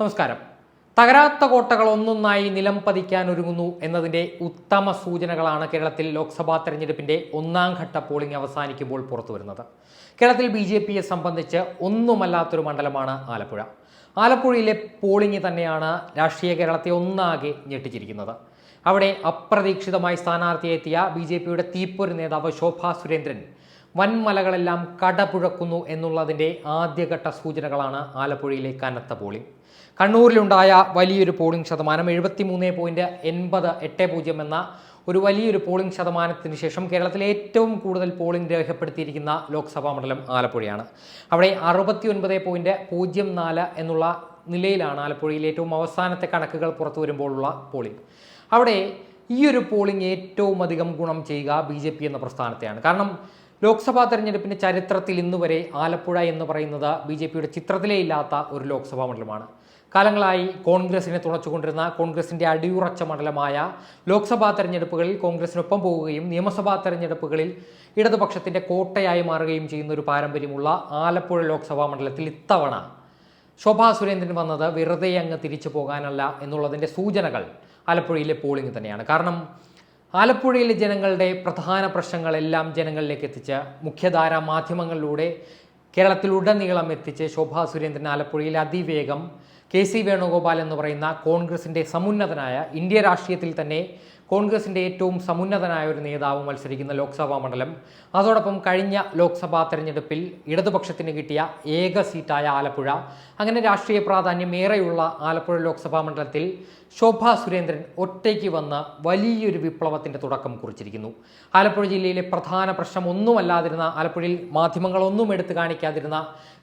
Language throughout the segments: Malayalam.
നമസ്കാരം. തകരാത്ത കോട്ടകൾ ഒന്നൊന്നായി നിലം പതിക്കാൻ ഒരുങ്ങുന്നു എന്നതിന്റെ ഉത്തമ സൂചനകളാണ് കേരളത്തിൽ ലോക്സഭാ തെരഞ്ഞെടുപ്പിന്റെ ഒന്നാം ഘട്ട പോളിംഗ് അവസാനിക്കുമ്പോൾ പുറത്തുവരുന്നത് കേരളത്തിൽ ബി ജെ പിയെ സംബന്ധിച്ച് ഒന്നുമല്ലാത്തൊരു മണ്ഡലമാണ് ആലപ്പുഴ. ആലപ്പുഴയിലെ പോളിംഗ് തന്നെയാണ് രാഷ്ട്രീയ കേരളത്തെ ഒന്നാകെ ഞെട്ടിച്ചിരിക്കുന്നത്. അവിടെ അപ്രതീക്ഷിതമായി സ്ഥാനാർത്ഥിയെത്തിയ ബി ജെ പിയുടെ തീപ്പൊരു നേതാവ് ശോഭാ സുരേന്ദ്രൻ വൻമലകളെല്ലാം കടപുഴക്കുന്നു എന്നുള്ളതിന്റെ ആദ്യഘട്ട സൂചനകളാണ് ആലപ്പുഴയിലെ കനത്ത പോളിംഗ്. കണ്ണൂരിലുണ്ടായ വലിയൊരു പോളിംഗ് ശതമാനം എഴുപത്തി മൂന്ന് പോയിന്റ് എൺപത് എട്ട് പൂജ്യം എന്ന ഒരു വലിയൊരു പോളിംഗ് ശതമാനത്തിന് ശേഷം കേരളത്തിലെ ഏറ്റവും കൂടുതൽ പോളിംഗ് രേഖപ്പെടുത്തിയിരിക്കുന്ന ലോക്സഭാ മണ്ഡലം ആലപ്പുഴയാണ്. അവിടെ അറുപത്തി ഒൻപത് പോയിന്റ് പൂജ്യം നാല് എന്നുള്ള നിലയിലാണ് ആലപ്പുഴയിൽ ഏറ്റവും അവസാനത്തെ കണക്കുകൾ പുറത്തു വരുമ്പോഴുള്ള പോളിംഗ് അവിടെ ഈ ഒരു പോളിംഗ് ഏറ്റവും അധികം ഗുണം ചെയ്യുക ബി ജെ പി എന്ന പ്രസ്ഥാനത്തെയാണ്. കാരണം ലോക്സഭാ തെരഞ്ഞെടുപ്പിന്റെ ചരിത്രത്തിൽ ഇന്നുവരെ ആലപ്പുഴ എന്ന് പറയുന്നത് ബി ജെ പിയുടെ ചിത്രത്തിലേ ഇല്ലാത്ത ഒരു ലോക്സഭാ മണ്ഡലമാണ്. കാലങ്ങളായി കോൺഗ്രസിനെ തുണച്ചുകൊണ്ടിരുന്ന കോൺഗ്രസിന്റെ അടിയുറച്ച മണ്ഡലമായ ലോക്സഭാ തെരഞ്ഞെടുപ്പുകളിൽ കോൺഗ്രസിനൊപ്പം പോവുകയും നിയമസഭാ തെരഞ്ഞെടുപ്പുകളിൽ ഇടതുപക്ഷത്തിന്റെ കോട്ടയായി മാറുകയും ചെയ്യുന്ന ഒരു പാരമ്പര്യമുള്ള ആലപ്പുഴ ലോക്സഭാ മണ്ഡലത്തിൽ ഇത്തവണ ശോഭാ സുരേന്ദ്രൻ വന്നത് വെറുതെ അങ്ങ് തിരിച്ചു പോകാനല്ല എന്നുള്ളതിന്റെ സൂചനകൾ ആലപ്പുഴയിലെ പോളിംഗ് തന്നെയാണ്. കാരണം ആലപ്പുഴയിലെ ജനങ്ങളുടെ പ്രധാന പ്രശ്നങ്ങളെല്ലാം ജനങ്ങളിലേക്ക് എത്തിച്ച് മുഖ്യധാര മാധ്യമങ്ങളിലൂടെ കേരളത്തിലുടനീളം എത്തിച്ച് ശോഭാ സുരേന്ദ്രൻ ആലപ്പുഴയിൽ അതിവേഗം കെ സി വേണുഗോപാൽ എന്ന് പറയുന്ന കോൺഗ്രസിന്റെ സമുന്നതനായ ഇന്ത്യ രാഷ്ട്രീയത്തിൽ തന്നെ കോൺഗ്രസിന്റെ ഏറ്റവും സമുന്നതനായ ഒരു നേതാവ് മത്സരിക്കുന്ന ലോക്സഭാ മണ്ഡലം. അതോടൊപ്പം കഴിഞ്ഞ ലോക്സഭാ തെരഞ്ഞെടുപ്പിൽ ഇടതുപക്ഷത്തിന് കിട്ടിയ ഏക സീറ്റായ ആലപ്പുഴ. അങ്ങനെ രാഷ്ട്രീയ പ്രാധാന്യം ഏറെയുള്ള ആലപ്പുഴ ലോക്സഭാ മണ്ഡലത്തിൽ ശോഭാ സുരേന്ദ്രൻ ഒറ്റയ്ക്ക് വന്ന് വലിയൊരു വിപ്ലവത്തിന്റെ തുടക്കം കുറിച്ചിരിക്കുന്നു. ആലപ്പുഴ ജില്ലയിലെ പ്രധാന പ്രശ്നം ഒന്നുമല്ലാതിരുന്ന ആലപ്പുഴയിൽ മാധ്യമങ്ങളൊന്നും എടുത്തു കാണിക്കാതിരുന്ന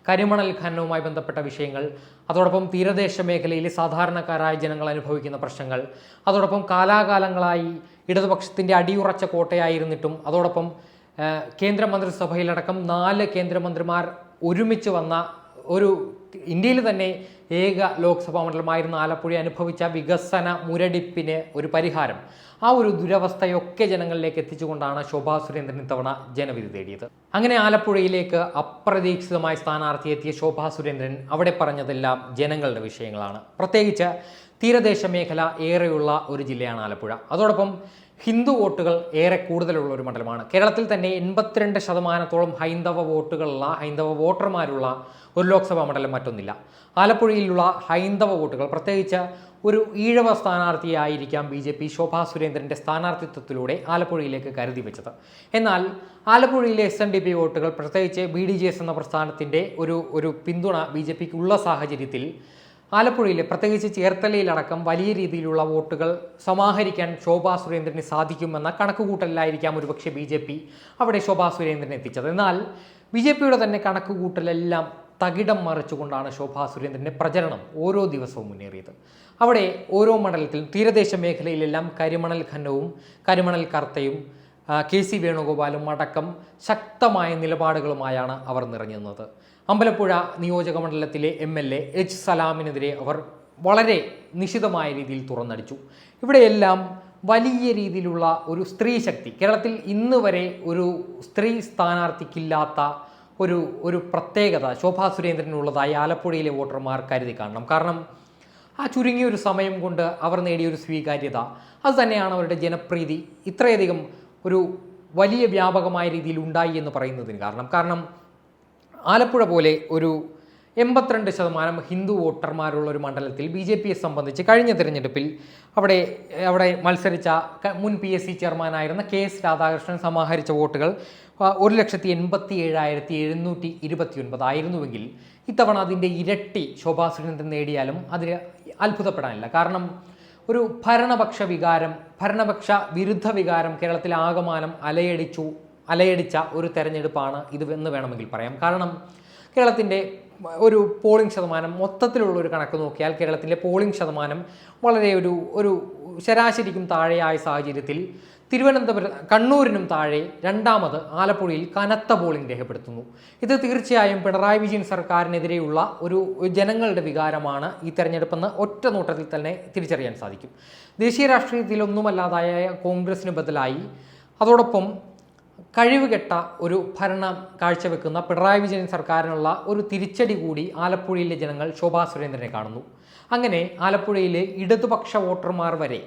കരിമണൽ ഖനനവുമായി ബന്ധപ്പെട്ട വിഷയങ്ങൾ അതോടൊപ്പം തീരദേശ മേഖലയിലെ സാധാരണക്കാരായ ജനങ്ങൾ അനുഭവിക്കുന്ന പ്രശ്നങ്ങൾ അതോടൊപ്പം കാലാകാലങ്ങളായി ഇടതുപക്ഷത്തിന്റെ അടിയുറച്ച കോട്ടയായിരുന്നിട്ടും അതോടൊപ്പം കേന്ദ്രമന്ത്രിസഭയിലടക്കം നാല് കേന്ദ്രമന്ത്രിമാർ ഒരുമിച്ച് വന്ന ഒരു ഇന്ത്യയിൽ തന്നെ ഏക ലോക്സഭാ മണ്ഡലമായിരുന്ന ആലപ്പുഴ അനുഭവിച്ച വികസന മുരടിപ്പിന് ഒരു പരിഹാരം. ആ ഒരു ദുരവസ്ഥയൊക്കെ ജനങ്ങളിലേക്ക് എത്തിച്ചുകൊണ്ടാണ് ശോഭാ സുരേന്ദ്രൻ ഇത്തവണ ജനവിധി തേടിയത്. അങ്ങനെ ആലപ്പുഴയിലേക്ക് അപ്രതീക്ഷിതമായി സ്ഥാനാർത്ഥിയെത്തിയ ശോഭാ സുരേന്ദ്രൻ അവിടെ പറഞ്ഞതെല്ലാം ജനങ്ങളുടെ വിഷയങ്ങളാണ്. പ്രത്യേകിച്ച് തീരദേശ മേഖല ഏറെയുള്ള ഒരു ജില്ലയാണ് ആലപ്പുഴ. അതോടൊപ്പം ഹിന്ദു വോട്ടുകൾ ഏറെ കൂടുതലുള്ള ഒരു മണ്ഡലമാണ്. കേരളത്തിൽ തന്നെ എൺപത്തിരണ്ട് ശതമാനത്തോളം ഹൈന്ദവ വോട്ടുകളുള്ള ഹൈന്ദവ വോട്ടർമാരുള്ള ഒരു ലോക്സഭാ മണ്ഡലം മറ്റൊന്നില്ല. ആലപ്പുഴയിലുള്ള ഹൈന്ദവ വോട്ടുകൾ പ്രത്യേകിച്ച് ഒരു ഈഴവ സ്ഥാനാർത്ഥിയായിരിക്കാം ബി ജെ പി ശോഭാ സുരേന്ദ്രന്റെ സ്ഥാനാർത്ഥിത്വത്തിലൂടെ ആലപ്പുഴയിലേക്ക് കരുതി വെച്ചത്. എന്നാൽ ആലപ്പുഴയിലെ എസ് എൻ ഡി പി വോട്ടുകൾ പ്രത്യേകിച്ച് ബി ഡി ജെ എസ് എന്ന പ്രസ്ഥാനത്തിന്റെ ഒരു ഒരു പിന്തുണ ബി ജെ പിക്ക് ഉള്ള സാഹചര്യത്തിൽ ആലപ്പുഴയിലെ പ്രത്യേകിച്ച് ചേർത്തലയിലടക്കം വലിയ രീതിയിലുള്ള വോട്ടുകൾ സമാഹരിക്കാൻ ശോഭാ സുരേന്ദ്രന് സാധിക്കുമെന്ന കണക്കുകൂട്ടലിലായിരിക്കാം ഒരുപക്ഷെ ബി ജെ പി അവിടെ ശോഭാ സുരേന്ദ്രൻ എത്തിച്ചത്. എന്നാൽ ബി ജെ പിയുടെ തന്നെ കണക്കുകൂട്ടലെല്ലാം തകിടം മറിച്ചുകൊണ്ടാണ് ശോഭാ സുരേന്ദ്രന്റെ പ്രചരണം ഓരോ ദിവസവും മുന്നേറിയത്. അവിടെ ഓരോ മണ്ഡലത്തിലും തീരദേശ മേഖലയിലെല്ലാം കരിമണൽ ഖനവും കരിമണൽ കർത്തയും കെ സി വേണുഗോപാലും അടക്കം ശക്തമായ നിലപാടുകളുമായാണ് അവർ നിറഞ്ഞു നിന്നത് അമ്പലപ്പുഴ നിയോജക മണ്ഡലത്തിലെ എം എൽ എ എച്ച് സലാമിനെതിരെ അവർ വളരെ നിശിതമായ രീതിയിൽ തുറന്നടിച്ചു. ഇവിടെയെല്ലാം വലിയ രീതിയിലുള്ള ഒരു സ്ത്രീ ശക്തി കേരളത്തിൽ ഇന്ന് വരെ ഒരു സ്ത്രീ സ്ഥാനാർത്ഥിക്കില്ലാത്ത ഒരു ഒരു പ്രത്യേകത ശോഭാ സുരേന്ദ്രനുള്ളതായി ആലപ്പുഴയിലെ വോട്ടർമാർ കരുതി കാണണം. കാരണം ആ ചുരുങ്ങിയ ഒരു സമയം കൊണ്ട് അവർ നേടിയ ഒരു സ്വീകാര്യത അത് തന്നെയാണ് അവരുടെ ജനപ്രീതി. ഇത്രയധികം ഒരു വലിയ വ്യാപകമായ രീതിയിൽ ഉണ്ടായി എന്ന് പറയുന്നതിന് കാരണം. കാരണം ആലപ്പുഴ പോലെ ഒരു എൺപത്തിരണ്ട് ശതമാനം ഹിന്ദു വോട്ടർമാരുള്ള ഒരു മണ്ഡലത്തിൽ ബി ജെ പിയെ സംബന്ധിച്ച് കഴിഞ്ഞ തിരഞ്ഞെടുപ്പിൽ അവിടെ അവിടെ മത്സരിച്ച മുൻ പി എസ് സി ചെയർമാനായിരുന്ന കെ എസ് രാധാകൃഷ്ണൻ സമാഹരിച്ച വോട്ടുകൾ ഒരു ലക്ഷത്തി എൺപത്തി ഏഴായിരത്തി എഴുന്നൂറ്റി ഇരുപത്തി ഒൻപത് ആയിരുന്നുവെങ്കിൽ ഇത്തവണ അതിന്റെ ഇരട്ടി ശോഭാ സുരേന്ദ്രൻ നേടിയാലും അതിന് അത്ഭുതപ്പെടാനില്ല. കാരണം ഒരു ഭരണപക്ഷ വികാരം ഭരണപക്ഷ വിരുദ്ധ വികാരം കേരളത്തിൽ ആകമാനം അലയടിച്ചു അലയടിച്ച ഒരു തെരഞ്ഞെടുപ്പാണ് ഇത് എന്ന് വേണമെങ്കിൽ പറയാം. കാരണം കേരളത്തിന്റെ ഒരു പോളിംഗ് ശതമാനം മൊത്തത്തിലുള്ള ഒരു കണക്ക് നോക്കിയാൽ കേരളത്തിന്റെ പോളിംഗ് ശതമാനം വളരെ ഒരു ഒരു ശരാശരിക്കും താഴെയായ സാഹചര്യത്തിൽ തിരുവനന്തപുരം കണ്ണൂരിനും താഴെ രണ്ടാമത് ആലപ്പുഴയിൽ കനത്ത പോളിംഗ് രേഖപ്പെടുത്തുന്നു. ഇത് തീർച്ചയായും പിണറായി വിജയൻ സർക്കാരിനെതിരെയുള്ള ഒരു ജനങ്ങളുടെ വികാരമാണ് ഈ തെരഞ്ഞെടുപ്പെന്ന് ഒറ്റ നോട്ടത്തിൽ തന്നെ തിരിച്ചറിയാൻ സാധിക്കും. ദേശീയ രാഷ്ട്രീയത്തിൽ ഒന്നുമല്ലാതായ കോൺഗ്രസിന് ബദലായി. അതോടൊപ്പം കഴിവുകെട്ട ഒരു ഭരണം കാഴ്ചവെക്കുന്ന പിണറായി വിജയൻ സർക്കാരിനുള്ള ഒരു തിരിച്ചടി കൂടി ആലപ്പുഴയിലെ ജനങ്ങൾ ശോഭാ സുരേന്ദ്രനെ കാണുന്നു. അങ്ങനെ ആലപ്പുഴയിലെ ഇടതുപക്ഷ വോട്ടർമാർ വരെ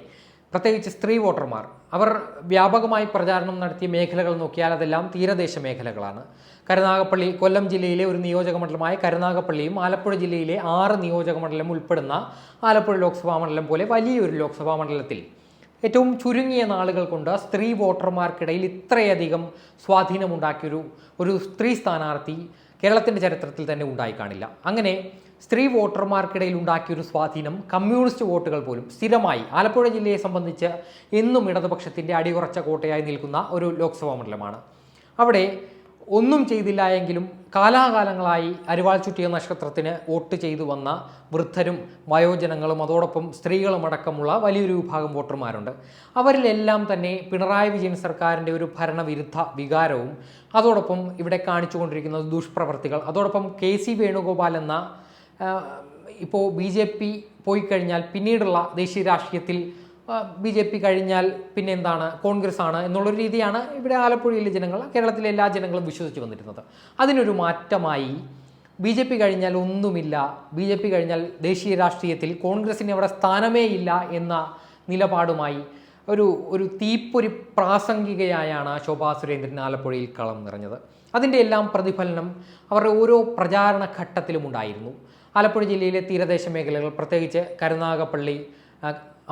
പ്രത്യേകിച്ച് സ്ത്രീ വോട്ടർമാർ അവർ വ്യാപകമായി പ്രചാരണം നടത്തിയ മേഖലകൾ നോക്കിയാൽ അതെല്ലാം തീരദേശ മേഖലകളാണ്. കരുനാഗപ്പള്ളി കൊല്ലം ജില്ലയിലെ ഒരു നിയോജക മണ്ഡലമായ കരുനാഗപ്പള്ളിയും ആലപ്പുഴ ജില്ലയിലെ ആറ് നിയോജക മണ്ഡലം ഉൾപ്പെടുന്ന ആലപ്പുഴ ലോക്സഭാ മണ്ഡലം പോലെ വലിയൊരു ലോക്സഭാ മണ്ഡലത്തിൽ ഏറ്റവും ചുരുങ്ങിയ നാളുകൾ കൊണ്ട് സ്ത്രീ വോട്ടർമാർക്കിടയിൽ ഇത്രയധികം സ്വാധീനമുണ്ടാക്കിയൊരു ഒരു സ്ത്രീ സ്ഥാനാർത്ഥി കേരളത്തിന്റെ ചരിത്രത്തിൽ തന്നെ ഉണ്ടായി കാണില്ല. അങ്ങനെ സ്ത്രീ വോട്ടർമാർക്കിടയിൽ ഉണ്ടാക്കിയൊരു സ്വാധീനം കമ്മ്യൂണിസ്റ്റ് വോട്ടുകൾ പോലും സ്ഥിരമായി ആലപ്പുഴ ജില്ലയെ സംബന്ധിച്ച് എന്നും ഇടതുപക്ഷത്തിന്റെ അടിയുറച്ച കോട്ടയായി നിൽക്കുന്ന ഒരു ലോക്സഭാ മണ്ഡലമാണ്. അവിടെ ഒന്നും ചെയ്തില്ല എങ്കിലും കാലാകാലങ്ങളായി അരിവാൾ ചുറ്റിയ നക്ഷത്രത്തിന് വോട്ട് ചെയ്തു വന്ന വൃദ്ധരും വയോജനങ്ങളും അതോടൊപ്പം സ്ത്രീകളും അടക്കമുള്ള വലിയൊരു വിഭാഗം വോട്ടർമാരുണ്ട്. അവരിലെല്ലാം തന്നെ പിണറായി വിജയൻ സർക്കാരിന്റെ ഒരു ഭരണവിരുദ്ധ വികാരവും അതോടൊപ്പം ഇവിടെ കാണിച്ചുകൊണ്ടിരിക്കുന്ന ദുഷ്പ്രവർത്തികൾ. അതോടൊപ്പം കെ സി വേണുഗോപാൽ എന്ന ഇപ്പോൾ ബി ജെ പി പോയി കഴിഞ്ഞാൽ പിന്നീടുള്ള ദേശീയ രാഷ്ട്രീയത്തിൽ ബി ജെ പി കഴിഞ്ഞാൽ പിന്നെ എന്താണ് കോൺഗ്രസ് ആണ് എന്നുള്ളൊരു രീതിയാണ് ഇവിടെ ആലപ്പുഴയിലെ ജനങ്ങൾ കേരളത്തിലെ എല്ലാ ജനങ്ങളും വിശ്വസിച്ച് വന്നിരുന്നത്. അതിനൊരു മാറ്റമായി ബി ജെ പി കഴിഞ്ഞാൽ ഒന്നുമില്ല. ബി ജെ പി കഴിഞ്ഞാൽ ദേശീയ രാഷ്ട്രീയത്തിൽ കോൺഗ്രസിന് അവിടെ സ്ഥാനമേ ഇല്ല എന്ന നിലപാടുമായി ഒരു ഒരു തീപ്പൊരി പ്രാസംഗികയായാണ് ശോഭാ സുരേന്ദ്രൻ ആലപ്പുഴയിൽ കളം നിറഞ്ഞത്. അതിന്റെ എല്ലാം പ്രതിഫലനം അവരുടെ ഓരോ പ്രചാരണ ഘട്ടത്തിലും ഉണ്ടായിരുന്നു. ആലപ്പുഴ ജില്ലയിലെ തീരദേശ മേഖലകൾ പ്രത്യേകിച്ച് കരുനാഗപ്പള്ളി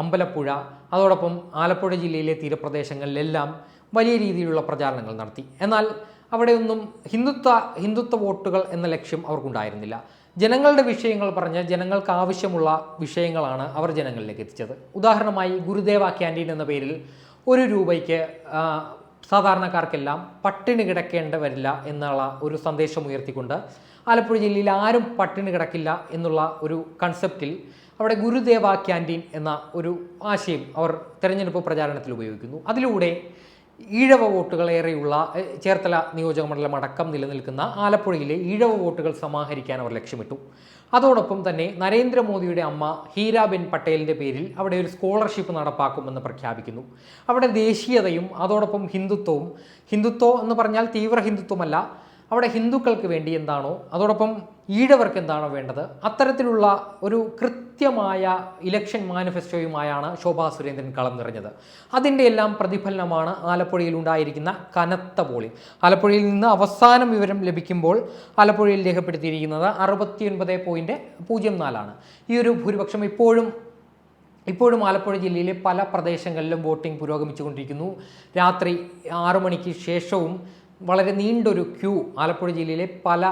അമ്പലപ്പുഴ അതോടൊപ്പം ആലപ്പുഴ ജില്ലയിലെ തീരപ്രദേശങ്ങളിലെല്ലാം വലിയ രീതിയിലുള്ള പ്രചാരണങ്ങൾ നടത്തി. എന്നാൽ അവിടെയൊന്നും ഹിന്ദുത്വ ഹിന്ദുത്വ വോട്ടുകൾ എന്ന ലക്ഷ്യം അവർക്കുണ്ടായിരുന്നില്ല. ജനങ്ങളുടെ വിഷയങ്ങൾ പറഞ്ഞ് ജനങ്ങൾക്ക് ആവശ്യമുള്ള വിഷയങ്ങളാണ് അവർ ജനങ്ങളിലേക്ക് എത്തിച്ചത്. ഉദാഹരണമായി ഗുരുദേവ ക്യാന്റീൻ എന്ന പേരിൽ ഒരു രൂപയ്ക്ക് സാധാരണക്കാർക്കെല്ലാം പട്ടിണി കിടക്കേണ്ട വരില്ല എന്നുള്ള ഒരു സന്ദേശം ഉയർത്തിക്കൊണ്ട് ആലപ്പുഴ ജില്ലയിൽ ആരും പട്ടിണി കിടക്കില്ല എന്നുള്ള ഒരു കൺസെപ്റ്റിൽ അവിടെ ഗുരുദേവ ക്യാന്റീൻ എന്ന ഒരു ആശയം അവർ തെരഞ്ഞെടുപ്പ് പ്രചാരണത്തിൽ ഉപയോഗിക്കുന്നു. അതിലൂടെ ഈഴവ വോട്ടുകൾ ഏറെയുള്ള ചേർത്തല നിയോജക മണ്ഡലം അടക്കം നിലനിൽക്കുന്ന ആലപ്പുഴയിലെ ഈഴവ വോട്ടുകൾ സമാഹരിക്കാൻ അവർ ലക്ഷ്യമിട്ടു. അതോടൊപ്പം തന്നെ നരേന്ദ്രമോദിയുടെ അമ്മ ഹീരാബെൻ പട്ടേലിന്റെ പേരിൽ അവിടെ ഒരു സ്കോളർഷിപ്പ് നടപ്പാക്കുമെന്ന് പ്രഖ്യാപിക്കുന്നു. അവിടെ ദേശീയതയും അതോടൊപ്പം ഹിന്ദുത്വവും ഹിന്ദുത്വം എന്ന് പറഞ്ഞാൽ തീവ്ര ഹിന്ദുത്വമല്ല അവിടെ ഹിന്ദുക്കൾക്ക് വേണ്ടി എന്താണോ അതോടൊപ്പം ഈഴവർക്ക് എന്താണോ വേണ്ടത് അത്തരത്തിലുള്ള ഒരു കൃത്യമായ ഇലക്ഷൻ മാനിഫെസ്റ്റോയുമായാണ് ശോഭാ സുരേന്ദ്രൻ കളം നിറഞ്ഞത്. അതിന്റെ എല്ലാം പ്രതിഫലനമാണ് ആലപ്പുഴയിൽ ഉണ്ടായിരിക്കുന്ന കനത്ത പോളിംഗ്. ആലപ്പുഴയിൽ നിന്ന് അവസാനം വിവരം ലഭിക്കുമ്പോൾ ആലപ്പുഴയിൽ രേഖപ്പെടുത്തിയിരിക്കുന്നത് അറുപത്തിയൊൻപത് പോയിന്റ് പൂജ്യം നാലാണ്. ഈ ഒരു ഭൂരിപക്ഷം ഇപ്പോഴും ഇപ്പോഴും ആലപ്പുഴ ജില്ലയിലെ പല പ്രദേശങ്ങളിലും വോട്ടിംഗ് പുരോഗമിച്ചുകൊണ്ടിരിക്കുന്നു. രാത്രി ആറു മണിക്ക് ശേഷവും വളരെ നീണ്ടൊരു ക്യൂ ആലപ്പുഴ ജില്ലയിലെ പല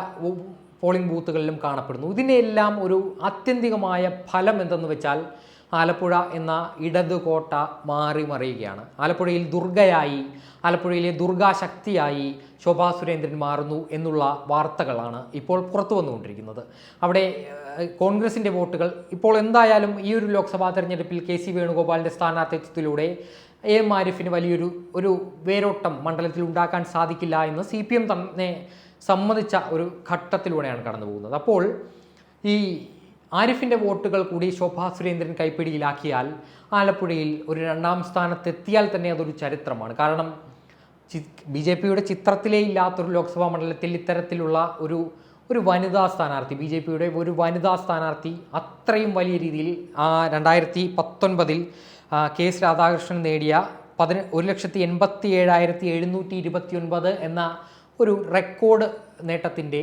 പോളിംഗ് ബൂത്തുകളിലും കാണപ്പെടുന്നു. ഇതിനെല്ലാം ഒരു ആത്യന്തികമായ ഫലം എന്തെന്ന് വെച്ചാൽ ആലപ്പുഴ എന്ന ഇടത് കോട്ട മാറി മറിയുകയാണ്. ആലപ്പുഴയിൽ ദുർഗയായി ആലപ്പുഴയിലെ ദുർഗാശക്തിയായി ശോഭാ സുരേന്ദ്രൻ മാറുന്നു എന്നുള്ള വാർത്തകളാണ് ഇപ്പോൾ പുറത്തു വന്നുകൊണ്ടിരിക്കുന്നത്. അവിടെ കോൺഗ്രസിന്റെ വോട്ടുകൾ ഇപ്പോൾ എന്തായാലും ഈ ഒരു ലോക്സഭാ തെരഞ്ഞെടുപ്പിൽ കെ സി വേണുഗോപാലിന്റെ സ്ഥാനാർത്ഥിത്വത്തിലൂടെ എ എം ആരിഫിന് വലിയൊരു ഒരു വേരോട്ടം മണ്ഡലത്തിൽ ഉണ്ടാക്കാൻ സാധിക്കില്ല എന്ന് സി പി എം തന്നെ സമ്മതിച്ച ഒരു ഘട്ടത്തിലൂടെയാണ് കടന്നു പോകുന്നത്. അപ്പോൾ ഈ ആരിഫിന്റെ വോട്ടുകൾ കൂടി ശോഭാ സുരേന്ദ്രൻ കൈപ്പിടിയിലാക്കിയാൽ ആലപ്പുഴയിൽ ഒരു രണ്ടാം സ്ഥാനത്തെത്തിയാൽ തന്നെ അതൊരു ചരിത്രമാണ്. കാരണം ബി ജെ പിയുടെ ചിത്രത്തിലേ ഇല്ലാത്തൊരു ലോക്സഭാ മണ്ഡലത്തിൽ ഇത്തരത്തിലുള്ള ഒരു ഒരു വനിതാ സ്ഥാനാർത്ഥി ബി ജെ പിയുടെ ഒരു വനിതാ സ്ഥാനാർത്ഥി അത്രയും വലിയ രീതിയിൽ ആ രണ്ടായിരത്തി പത്തൊൻപതിൽ കെ എസ് രാധാകൃഷ്ണൻ നേടിയ പതിന ഒരു ലക്ഷത്തി എൺപത്തി ഏഴായിരത്തി എഴുന്നൂറ്റി ഇരുപത്തി ഒൻപത് എന്ന ഒരു റെക്കോർഡ് നേട്ടത്തിന്റെ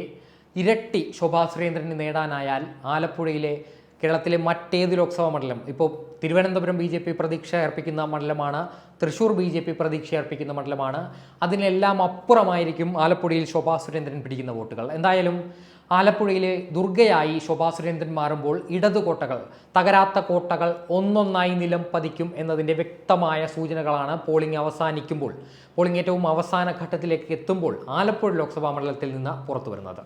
ഇരട്ടി ശോഭാ സുരേന്ദ്രന് നേടാനായാൽ ആലപ്പുഴയിലെ കേരളത്തിലെ മറ്റേത് ലോക്സഭാ മണ്ഡലം. ഇപ്പോൾ തിരുവനന്തപുരം ബി ജെ പി പ്രതീക്ഷ അർപ്പിക്കുന്ന മണ്ഡലമാണ് തൃശ്ശൂർ ബി ജെ പി പ്രതീക്ഷ അർപ്പിക്കുന്ന മണ്ഡലമാണ്. അതിനെല്ലാം അപ്പുറമായിരിക്കും ആലപ്പുഴയിൽ ശോഭാ സുരേന്ദ്രൻ പിടിക്കുന്ന വോട്ടുകൾ. എന്തായാലും ആലപ്പുഴയിലെ ദുർഗയായി ശോഭാ സുരേന്ദ്രൻ മാറുമ്പോൾ ഇടതു കോട്ടകൾ തകരാത്ത കോട്ടകൾ ഒന്നൊന്നായി നിലം പതിക്കും എന്നതിന്റെ വ്യക്തമായ സൂചനകളാണ് പോളിംഗ് അവസാനിക്കുമ്പോൾ പോളിംഗ് ഏറ്റവും അവസാന ഘട്ടത്തിലേക്ക് എത്തുമ്പോൾ ആലപ്പുഴ ലോക്സഭാ മണ്ഡലത്തിൽ നിന്ന് പുറത്തു വരുന്നത്